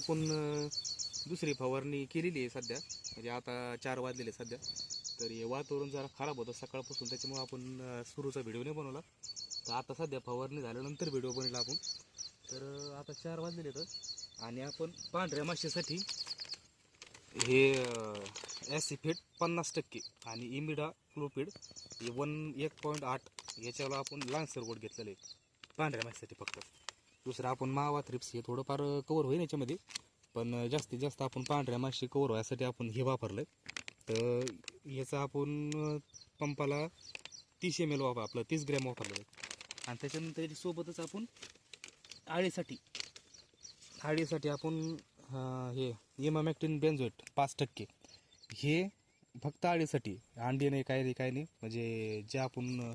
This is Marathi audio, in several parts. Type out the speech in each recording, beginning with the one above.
आपण दुसरी फवारणी केलेली आहे सध्या. म्हणजे आता चार वाजलेले सध्या. तर हे वातावरण जरा खराब होतं सकाळपासून त्याच्यामुळे आपण सुरूचा व्हिडिओ नाही बनवला. तर आता सध्या फवारणी झाल्यानंतर व्हिडिओ बनवला आपण. तर आता चार वाजलेले तर आणि आपण पांढऱ्या माशेसाठी हे ॲसिफेट पन्नास टक्के आणि इमिडा क्लोपिड हे वन एक पॉईंट आठ याच्यावर आपण लान्सर गोट घेतलेलं आहे पांढऱ्या माशेसाठी फक्त. दुसरं आपण मावा थ्रिप्स हे थोडंफार कवर होईल याच्यामध्ये. पण जास्तीत जास्त आपण पांढऱ्या माशी कवर व्हायसाठी आपण हे वापरलं तर ह्याचा आपण पंपाला तीस एम एल वापर आपलं तीस ग्रॅम वापरलं आहे आणि त्याच्यानंतर सोबतच आपण आळीसाठी आळीसाठी आपण अं, हे इमामॅक्टिन बेन्झोएट पाच टक्के. हे फक्त आळीसाठी अंडी नाही काय नाही काय नाही. म्हणजे जे आपण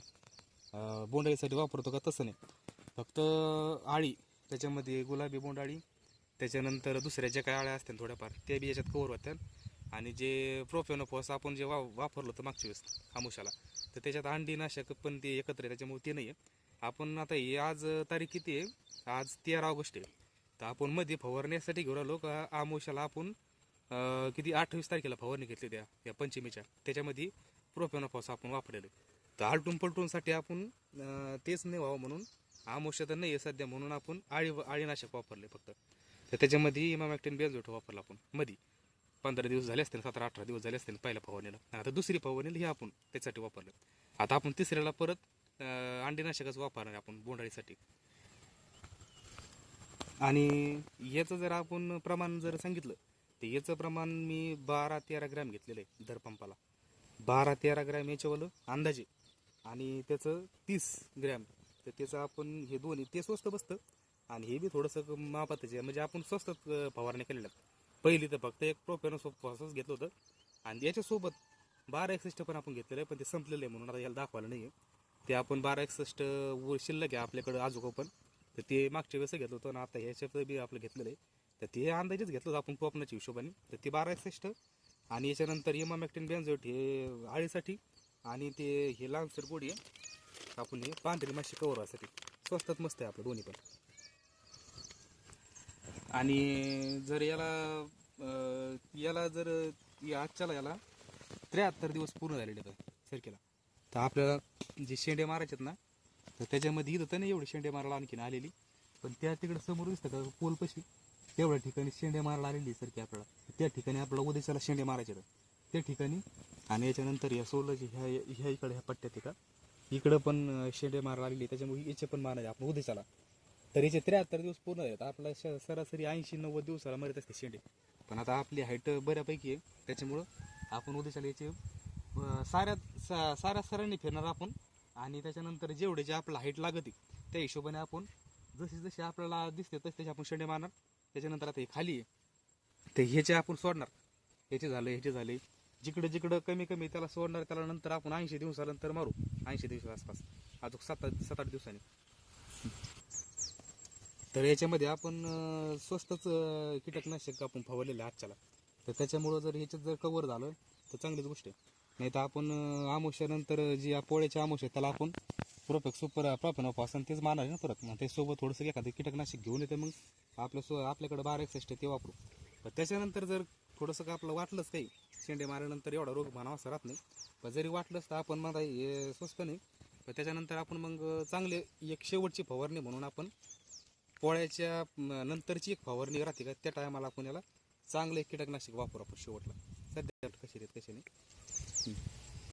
बोंडाळीसाठी वापरतो का तसं नाही. फक्त आळी त्याच्यामध्ये गुलाबी बोंडाळी त्याच्यानंतर दुसऱ्या ज्या काय आळ्या असतात थोड्याफार त्या बी याच्यात कवर होत्या आणि जे प्रोफेनोफॉस आपण जे वा वापरलं होतं मागच्या वेळेस आमुषाला तर त्याच्यात अंडी नाशक पण ते एकत्र आहे त्याच्यामुळे ते नाही आहे आपण आता हे आज तारीख किती आहे? आज तेरा ऑगस्ट आहे. तर आपण मध्ये फवारण्यासाठी घेऊन आलो का आमुशाला आपण किती अठ्ठावीस तारखेला फवारणी घेतली त्या या पंचमीच्या. त्याच्यामध्ये प्रोफेनोफॉस आपण वापरलेलं तर आलटून पलटूनसाठी आपण तेच नाही व्हावं म्हणून आमुष्य तर नाही आहे सध्या म्हणून आपण आळी आळीनाशक वापरले फक्त. तर त्याच्यामध्ये इमामॅक्टिन बेल्झोट वापरला आपण मध्ये पंधरा दिवस झाले असतील सतरा अठरा दिवस झाले असतील पहिल्या फवारणीला. आणि आता दुसरी फवारणीला हे आपण त्याच्यासाठी वापरलं. आता आपण तिसऱ्याला परत अंडीनाशकच वापरणार आहे आपण बोंडाळीसाठी आणि याचं जर आपण प्रमाण जर सांगितलं तर याचं प्रमाण मी बारा तेरा ग्रॅम घेतलेलं आहे दर पंपाला बारा तेरा ग्रॅम याच्यावालं अंदाजे. आणि त्याचं तीस ग्रॅम तर त्याचं आपण हे दोन्ही ते स्वस्त बसतं आणि हे बी थोडंसं मापातच आहे. म्हणजे आपण स्वस्तच फवारणी केलेल्या पहिली तर फक्त एक प्रोपेनो फॉसच घेतलं होतं. आणि याच्यासोबत बारा एकसष्ट पण आपण घेतलेलं आहे पण ते संपलेलं आहे म्हणून आता याला दाखवायला नाही आहे ते आपण बारा एकसष्ट वर शिल्लक आहे आपल्याकडं आजोबा पण. तर ते मागच्या वेळेस घेतलं होतं आणि आता ह्याच्यात बी आपलं घेतलेलं आहे. तर ते अंदाजेच घेतलं होतं आपण टोपणाच्या हिशोबाने. तर ते बारा एकसष्ट आणि याच्यानंतर इमामॅक्टिन बेन्झोट हे आळीसाठी आणि ते हे लांबसर गोडी आहे. आपण पांढरी माशी कवरासाठी स्वस्तात मस्त आहे आपलं दोन्ही पण. आणि जर याला याला जर या आजच्याला याला त्र्याहत्तर दिवस पूर्ण झालेले आहेत तर आपल्याला जे शेंडे मारायचे आहेत ना तर त्याच्यामध्ये इथं तर नाही एवढे शेंडे मारायला आणखीन आलेली. पण त्या तिकडे समोर दिसतं का पोलपशी? तेवढ्या ठिकाणी शेंडे मारायला आलेली सरकी आपल्याला. त्या ठिकाणी आपल्याला उद्याच्याला शेंडे मारायचे त्या ठिकाणी आणि याच्यानंतर या सोलाची ह्या ह्या इकडे ह्या पट्ट्यात एका इकडं पण शेडे शेंडे लागली त्याच्यामुळे याचे पण मारायचे आपण उद्याच्याला तर याचे त्र्याहत्तर दिवस पूर्ण आहेत आपला श- सरासरी ऐंशी नव्वद दिवसाला मरत असते शेंडे. पण आता आपली हाईट बऱ्यापैकी आहे. त्याच्यामुळं आपण उद्याच्याला याचे साऱ्या सा- साऱ्या सरांनी फिरणार आपण. आणि त्याच्यानंतर जेवढे जे आपलं हाईट लागते त्या हिशोबाने आपण जसे जसे आपल्याला दिसते तसे तसे आपण शेंडे मारणार. त्याच्यानंतर आता हे खाली आहे. ते ह्याचे आपण सोडणार ह्याचे झाले ह्याचे झाले जिकडे जिकडं कमी कमी त्याला सोडणार त्याला नंतर आपण ऐंशी दिवसानंतर मारू. ऐंशी दिवसा आसपास. अजून सात आठ सात आठ दिवसांनी. तर याच्यामध्ये आपण स्वस्तच कीटकनाशक आपण फवारलेलं आहे आजच्याला. तर त्याच्यामुळं जर ह्याच्यात जर कवर झालं तर चांगलीच गोष्ट आहे. नाही तर आपण अं, जी या पोळ्याची आमोश आहे त्याला आपण प्रोपेक्ट सुपर प्रॉपन असं तेच मारणार ना परत. मग त्यासोबत थोडंसं एखादं कीटकनाशक घेऊन येते मग आपल्या सो आपल्याकडे बारा एकसष्ट ते वापरू. पण त्याच्यानंतर जर थोडंसं का आपलं वाटलंच काही शेंडे मारल्यानंतर एवढा रोग म्हणावा असं राहत नाही. पण जरी वाटलंच तर आपण मग हे स्वस्त नाही. पण त्याच्यानंतर आपण मग चांगले एक शेवटची फवारणी म्हणून आपण पोळ्याच्या नंतरची एक फवारणी राहते का त्या टायमाला आपण याला चांगलं एक कीटकनाशक वापरू आपण शेवटला. सध्या कशी देत कशी नाही?